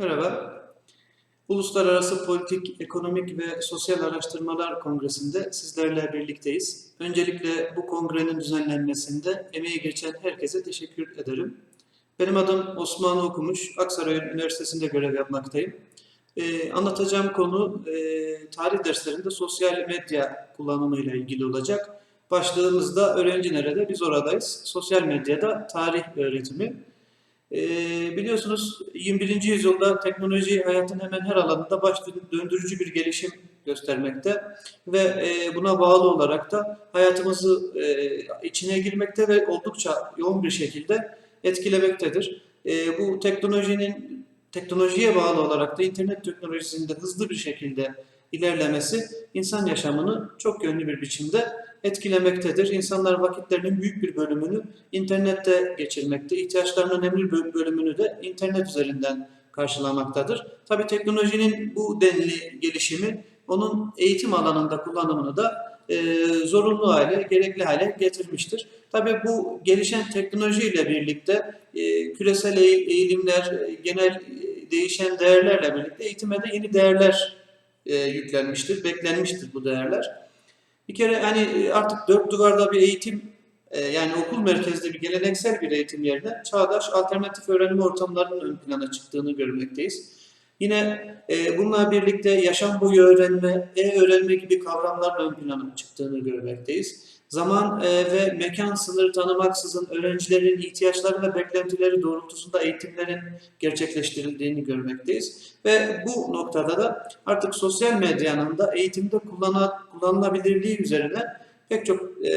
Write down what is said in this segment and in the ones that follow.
Merhaba. Uluslararası Politik, Ekonomik ve Sosyal Araştırmalar Kongresi'nde sizlerle birlikteyiz. Öncelikle bu kongrenin düzenlenmesinde emeği geçen herkese teşekkür ederim. Benim adım Osman Okumuş, Aksaray Üniversitesi'nde görev yapmaktayım. Ee, anlatacağım konu e, tarih derslerinde sosyal medya kullanımıyla ilgili olacak. Başlığımız da öğrenci nerede? Biz oradayız. Sosyal medyada tarih öğretimi. Ee, biliyorsunuz 21. yüzyılda teknoloji hayatın hemen her alanında baş döndürücü bir gelişim göstermekte ve e, buna bağlı olarak da hayatımızı e, içine girmekte ve oldukça yoğun bir şekilde etkilemektedir. E, bu teknolojinin teknolojiye bağlı olarak da internet teknolojisinde hızlı bir şekilde ilerlemesi insan yaşamını çok yönlü bir biçimde etkilemektedir. İnsanlar vakitlerinin büyük bir bölümünü internette geçirmekte, ihtiyaçlarının önemli bir bölümünü de internet üzerinden karşılamaktadır. Tabii teknolojinin bu denli gelişimi onun eğitim alanında kullanımını da e, zorunlu hale, gerekli hale getirmiştir. Tabii bu gelişen teknolojiyle birlikte e, küresel eğilimler, e, genel e, değişen değerlerle birlikte eğitime de yeni değerler e, yüklenmiştir, beklenmiştir bu değerler. Bir kere hani artık dört duvarda bir eğitim e, yani okul merkezli bir geleneksel bir eğitim yerine çağdaş alternatif öğrenme ortamlarının ön plana çıktığını görmekteyiz. Yine e, bununla birlikte yaşam boyu öğrenme, e-öğrenme gibi kavramların ön plana çıktığını görmekteyiz. Zaman e, ve mekan sınırı tanımaksızın öğrencilerin ihtiyaçları ve beklentileri doğrultusunda eğitimlerin gerçekleştirildiğini görmekteyiz. Ve bu noktada da artık sosyal medyanın da eğitimde kullana, kullanılabilirliği üzerine pek çok e,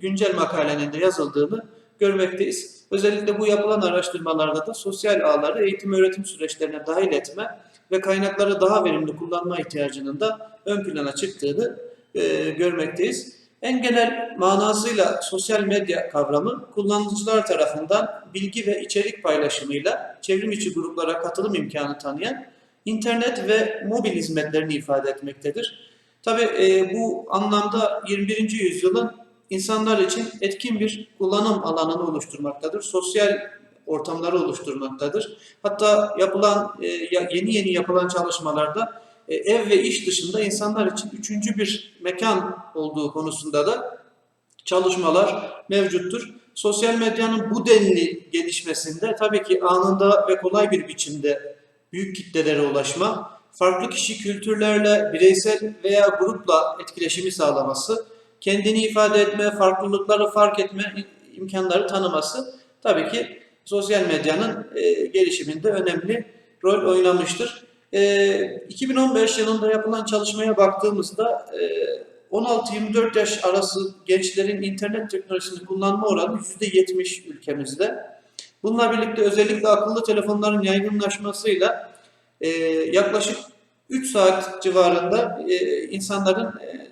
güncel makalenin de yazıldığını görmekteyiz. Özellikle bu yapılan araştırmalarda da sosyal ağları eğitim öğretim süreçlerine dahil etme ve kaynakları daha verimli kullanma ihtiyacının da ön plana çıktığını e, görmekteyiz. En genel manasıyla sosyal medya kavramı kullanıcılar tarafından bilgi ve içerik paylaşımıyla çevrim içi gruplara katılım imkanı tanıyan internet ve mobil hizmetlerini ifade etmektedir. Tabi e, bu anlamda 21. yüzyılın insanlar için etkin bir kullanım alanını oluşturmaktadır. Sosyal ortamları oluşturmaktadır. Hatta yapılan e, yeni yeni yapılan çalışmalarda e, ev ve iş dışında insanlar için üçüncü bir mekan olduğu konusunda da çalışmalar mevcuttur. Sosyal medyanın bu denli gelişmesinde tabii ki anında ve kolay bir biçimde büyük kitlelere ulaşma, farklı kişi kültürlerle bireysel veya grupla etkileşimi sağlaması, kendini ifade etme, farklılıkları fark etme imkanları tanıması tabii ki sosyal medyanın e, gelişiminde önemli rol oynamıştır. E, 2015 yılında yapılan çalışmaya baktığımızda e, 16-24 yaş arası gençlerin internet teknolojisini kullanma oranı %70 ülkemizde. Bununla birlikte özellikle akıllı telefonların yaygınlaşmasıyla e, yaklaşık 3 saat civarında e, insanların e,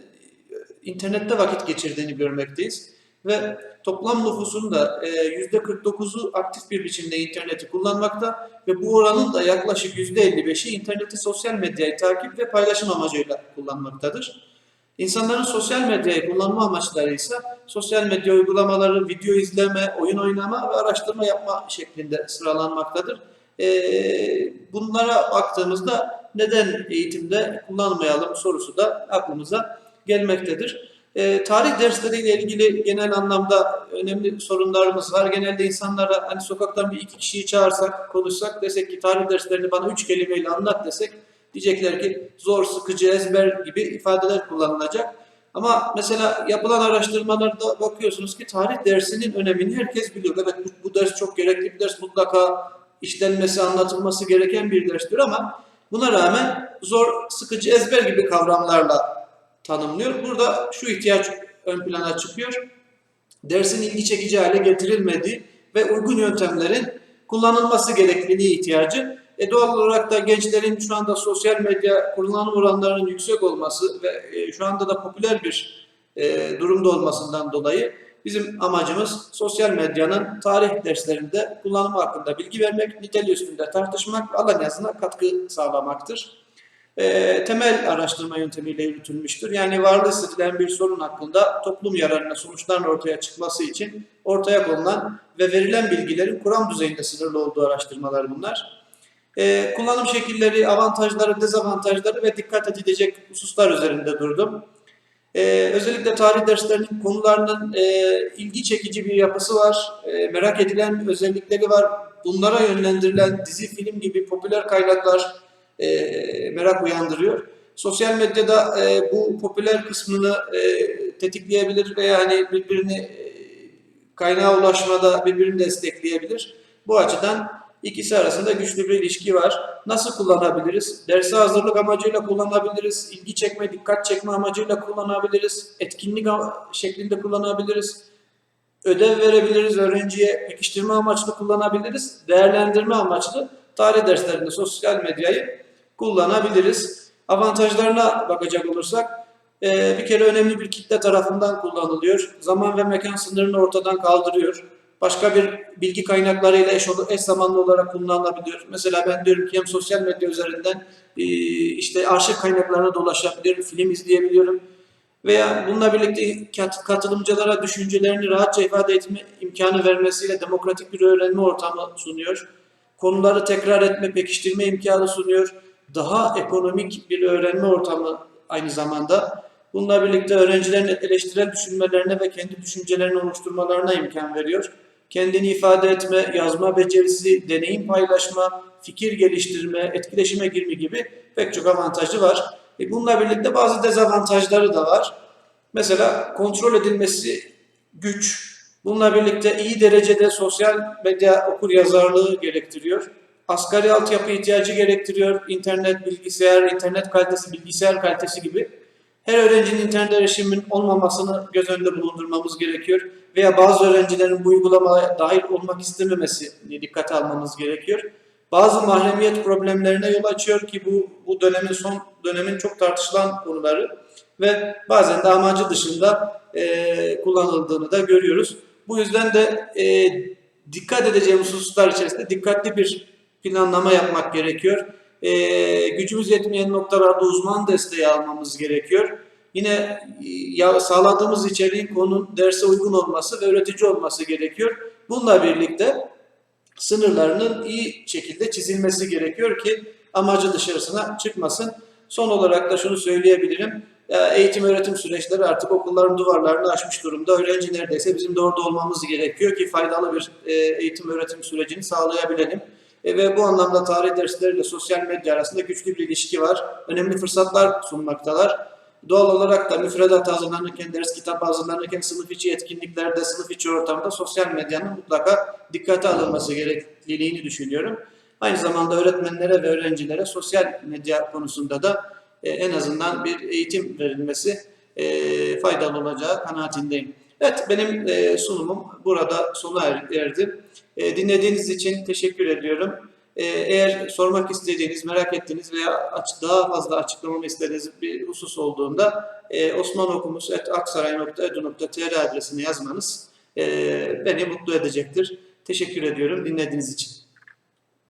internette vakit geçirdiğini görmekteyiz. Ve toplam nüfusun da %49'u aktif bir biçimde interneti kullanmakta ve bu oranın da yaklaşık %55'i interneti sosyal medyayı takip ve paylaşım amacıyla kullanmaktadır. İnsanların sosyal medyayı kullanma amaçları ise sosyal medya uygulamaları, video izleme, oyun oynama ve araştırma yapma şeklinde sıralanmaktadır. Bunlara baktığımızda neden eğitimde kullanmayalım sorusu da aklımıza gelmektedir. E, tarih dersleriyle ilgili genel anlamda önemli sorunlarımız var. Genelde insanlara hani sokaktan bir iki kişiyi çağırsak, konuşsak desek ki tarih derslerini bana üç kelimeyle anlat desek diyecekler ki zor, sıkıcı, ezber gibi ifadeler kullanılacak. Ama mesela yapılan araştırmalarda bakıyorsunuz ki tarih dersinin önemini herkes biliyor. Evet bu, bu ders çok gerekli bir ders mutlaka işlenmesi, anlatılması gereken bir derstir ama buna rağmen zor, sıkıcı, ezber gibi kavramlarla tanımlıyor. Burada şu ihtiyaç ön plana çıkıyor. Dersin ilgi çekici hale getirilmediği ve uygun yöntemlerin kullanılması gerekliliği ihtiyacı. E doğal olarak da gençlerin şu anda sosyal medya kullanım oranlarının yüksek olması ve e, şu anda da popüler bir e, durumda olmasından dolayı bizim amacımız sosyal medyanın tarih derslerinde kullanımı hakkında bilgi vermek, niteliği üstünde tartışmak, alan yazına katkı sağlamaktır e, temel araştırma yöntemiyle yürütülmüştür. Yani varlığı hissedilen bir sorun hakkında toplum yararına sonuçların ortaya çıkması için ortaya konulan ve verilen bilgilerin kuram düzeyinde sınırlı olduğu araştırmalar bunlar. E, kullanım şekilleri, avantajları, dezavantajları ve dikkat edilecek hususlar üzerinde durdum. E, özellikle tarih derslerinin konularının e, ilgi çekici bir yapısı var, e, merak edilen özellikleri var. Bunlara yönlendirilen dizi, film gibi popüler kaynaklar e, merak uyandırıyor. Sosyal medyada e, bu popüler kısmını e, tetikleyebilir veya hani birbirini e, kaynağa ulaşmada birbirini destekleyebilir. Bu açıdan ikisi arasında güçlü bir ilişki var. Nasıl kullanabiliriz? Derse hazırlık amacıyla kullanabiliriz. ilgi çekme, dikkat çekme amacıyla kullanabiliriz. Etkinlik şeklinde kullanabiliriz. Ödev verebiliriz öğrenciye, pekiştirme amaçlı kullanabiliriz. Değerlendirme amaçlı tarih derslerinde sosyal medyayı kullanabiliriz. Avantajlarına bakacak olursak ee, bir kere önemli bir kitle tarafından kullanılıyor. Zaman ve mekan sınırını ortadan kaldırıyor. Başka bir bilgi kaynaklarıyla eş, eş zamanlı olarak kullanılabiliyor. Mesela ben diyorum ki hem sosyal medya üzerinden e, işte arşiv kaynaklarına dolaşabiliyorum, film izleyebiliyorum. Veya bununla birlikte kat- katılımcılara düşüncelerini rahatça ifade etme imkanı vermesiyle demokratik bir öğrenme ortamı sunuyor. Konuları tekrar etme, pekiştirme imkanı sunuyor. Daha ekonomik bir öğrenme ortamı aynı zamanda. Bununla birlikte öğrencilerin eleştirel düşünmelerine ve kendi düşüncelerini oluşturmalarına imkan veriyor. Kendini ifade etme, yazma becerisi, deneyim paylaşma, fikir geliştirme, etkileşime girme gibi pek çok avantajı var. E bununla birlikte bazı dezavantajları da var. Mesela kontrol edilmesi güç. Bununla birlikte iyi derecede sosyal medya okur yazarlığı gerektiriyor. Asgari altyapı ihtiyacı gerektiriyor. İnternet, bilgisayar, internet kalitesi, bilgisayar kalitesi gibi. Her öğrencinin internet erişiminin olmamasını göz önünde bulundurmamız gerekiyor. Veya bazı öğrencilerin bu uygulamaya dahil olmak istememesini dikkate almamız gerekiyor. Bazı mahremiyet problemlerine yol açıyor ki bu, bu dönemin son dönemin çok tartışılan konuları ve bazen de amacı dışında e, kullanıldığını da görüyoruz. Bu yüzden de e, dikkat edeceğimiz hususlar içerisinde dikkatli bir planlama yapmak gerekiyor. E, gücümüz yetmeyen noktalarda uzman desteği almamız gerekiyor. Yine ya, sağladığımız içeriğin konunun derse uygun olması ve öğretici olması gerekiyor. Bununla birlikte sınırlarının iyi şekilde çizilmesi gerekiyor ki amacı dışarısına çıkmasın. Son olarak da şunu söyleyebilirim. Ya, Eğitim öğretim süreçleri artık okulların duvarlarını aşmış durumda. Öğrenci neredeyse bizim de orada olmamız gerekiyor ki faydalı bir e, eğitim öğretim sürecini sağlayabilelim. E, ve bu anlamda tarih dersleriyle sosyal medya arasında güçlü bir ilişki var. Önemli fırsatlar sunmaktalar. Doğal olarak da müfredat hazırlanırken, ders kitabı hazırlanırken sınıf içi etkinliklerde, sınıf içi ortamda sosyal medyanın mutlaka dikkate alınması gerekliliğini düşünüyorum. Aynı zamanda öğretmenlere ve öğrencilere sosyal medya konusunda da e, en azından bir eğitim verilmesi e, faydalı olacağı kanaatindeyim. Evet benim e, sunumum burada sona er- erdi. E, dinlediğiniz için teşekkür ediyorum. E, eğer sormak istediğiniz, merak ettiğiniz veya daha fazla açıklamamı istediğiniz bir husus olduğunda osmanokumus.aksaray.edu.tr adresine yazmanız beni mutlu edecektir. Teşekkür ediyorum dinlediğiniz için.